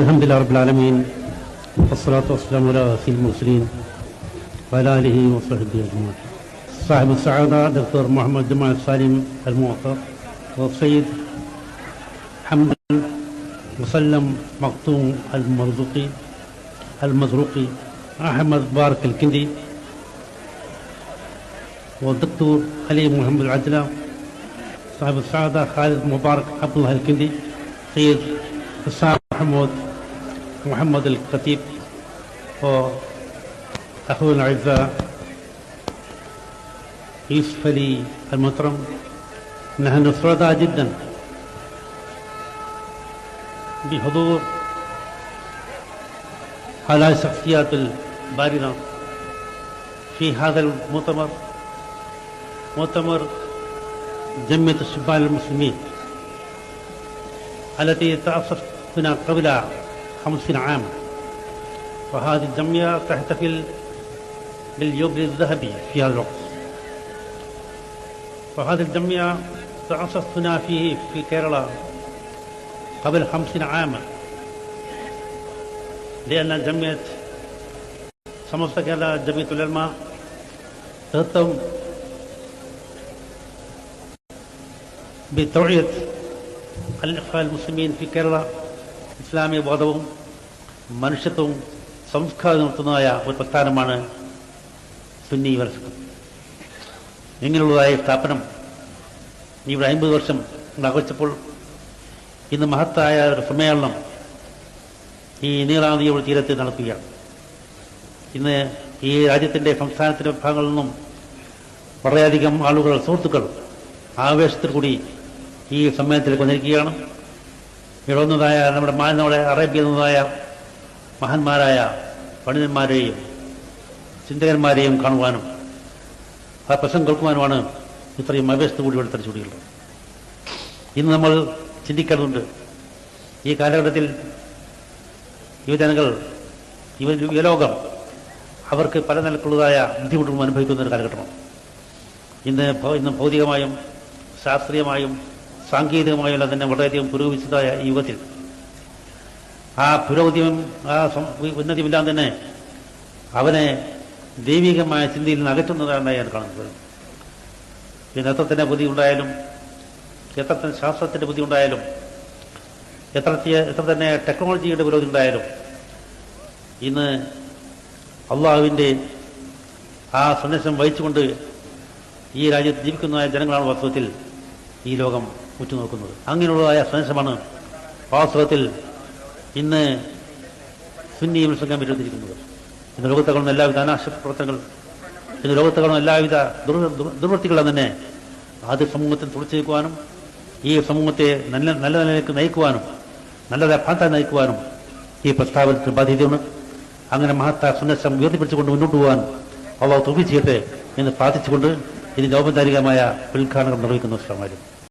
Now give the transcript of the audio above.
الحمد لله رب العالمين والصلاة والسلام على سيد المرسلين وعلى آله وصحبه أجمعين. صاحب السعادة دكتور محمد جمال سالم الموقر والسيد حمد مسلم مقطوم المرزوقي المزروقي أحمد بارك الكندي والدكتور علي محمد العدلة صاحب السعادة خالد مبارك عبد الله الكندي سيد حسام محمود محمد الخطيب وأخونا الأعزاء يوسف علي المحترم نحن سعداء جدا. بحضور هؤلاء الشخصيات البارزة في هذا المؤتمر. مؤتمر جمعية الشبان المسلمين التي تأسست سنة قبل خمسين عام وهذه الدمية تحتفل باليوبل الذهبي في هذا الوقت. وهذه الدمية تأسست هنا في في كيرلا قبل خمسين عاما. لأن جمعية سمست كيرلا جمعية العلماء تهتم بتوعية الإخوة المسلمين في كيرلا. ഇസ്ലാമിക ബോധവും മനുഷ്യത്വവും സംസ്കാരം നടത്തുന്നതായ ഒരു പ്രസ്ഥാനമാണ് സുന്നി വർഷം ഇങ്ങനെയുള്ളതായ സ്ഥാപനം ഇവിടെ അമ്പത് വർഷം ആഘോഷിച്ചപ്പോൾ ഇന്ന് മഹത്തായ ഒരു സമ്മേളനം ഈ നീളാനദിയുടെ തീരത്ത് നടത്തുകയാണ് ഇന്ന് ഈ രാജ്യത്തിന്റെ സംസ്ഥാനത്തിന്റെ ഭാഗങ്ങളിൽ നിന്നും വളരെയധികം ആളുകൾ സുഹൃത്തുക്കൾ ആവേശത്തിൽ കൂടി ഈ സമ്മേളനത്തിലേക്ക് വന്നിരിക്കുകയാണ്. ഇവിടെ നമ്മുടെ നമ്മുടെ അറേബ്യയിൽ നിന്നതായ മഹാന്മാരായ പണ്ഡിതന്മാരെയും ചിന്തകന്മാരെയും കാണുവാനും ആ പ്രശ്നം കേൾക്കുവാനുമാണ് ഇത്രയും കൂടി ഇവിടെ തടിച്ചുകൂടിയുള്ളത് ഇന്ന് നമ്മൾ ചിന്തിക്കേണ്ടതുണ്ട് ഈ കാലഘട്ടത്തിൽ യുവജനങ്ങൾ യുവ യുവലോകം അവർക്ക് പല നിലക്കുള്ളതായ ബുദ്ധിമുട്ടുകളും അനുഭവിക്കുന്ന ഒരു കാലഘട്ടമാണ്. ഇന്ന് ഇന്ന് ഭൗതികമായും ശാസ്ത്രീയമായും സാങ്കേതികമായും തന്നെ വളരെയധികം പുരോഗമിച്ചതായ യുഗത്തിൽ. ആ പുരോഗതിയും ആ ഉന്നതിയുമെല്ലാം തന്നെ അവനെ ദൈവികമായ ചിന്തയിൽ നിന്ന് അകറ്റുന്നതാണ് ഞാൻ കാണുന്നത്. തന്നെ ബുദ്ധി ഉണ്ടായാലും എത്ര തന്നെ ശാസ്ത്രത്തിന്റെ ബുദ്ധി ഉണ്ടായാലും എത്ര എത്ര തന്നെ ടെക്നോളജിയുടെ പുരോഗതി ഉണ്ടായാലും ഇന്ന് അള്ളാഹുവിന്റെ ആ സന്ദേശം വഹിച്ചുകൊണ്ട് ഈ രാജ്യത്ത് ജീവിക്കുന്നതായ ജനങ്ങളാണ് വാസ്തവത്തിൽ ഈ ലോകം. ഉറ്റുനോക്കുന്നത്. അങ്ങനെയുള്ളതായ സന്ദേശമാണ് വാസ്തവത്തിൽ ഇന്ന് സുന്നി സംഘം വിരോധിച്ചിരിക്കുന്നത്. ഇന്ന് ലോകത്തെ കാണുന്ന എല്ലാവിധ അനാശ പ്രവർത്തനങ്ങൾ ഇന്ന് ലോകത്തെ കാണുന്ന എല്ലാവിധ ദുർ- ദുർ- ദുർവൃത്തികളും തന്നെ അത് സമൂഹത്തിൽ തുറച്ചു നീക്കുവാനും ഈ സമൂഹത്തെ നല്ല നല്ല നിലയിലേക്ക് നയിക്കുവാനും നല്ലതായ ഭാഗത്തായി നയിക്കുവാനും ഈ പ്രസ്താവനത്തിന് ബാധ്യതയാണ് അങ്ങനെ മഹത്തായ സന്ദേശം ഉയർത്തിപ്പിടിച്ചുകൊണ്ട് മുന്നോട്ട് പോകാൻ അവ തുമ്പി ചെയ്യട്ടെ എന്ന് പ്രാർത്ഥിച്ചുകൊണ്ട് ഇതിന്റെ ഔപചാരികമായ ഉദ്ഘാടനം നിർവഹിക്കുന്ന ശ്രമമായിരുന്നു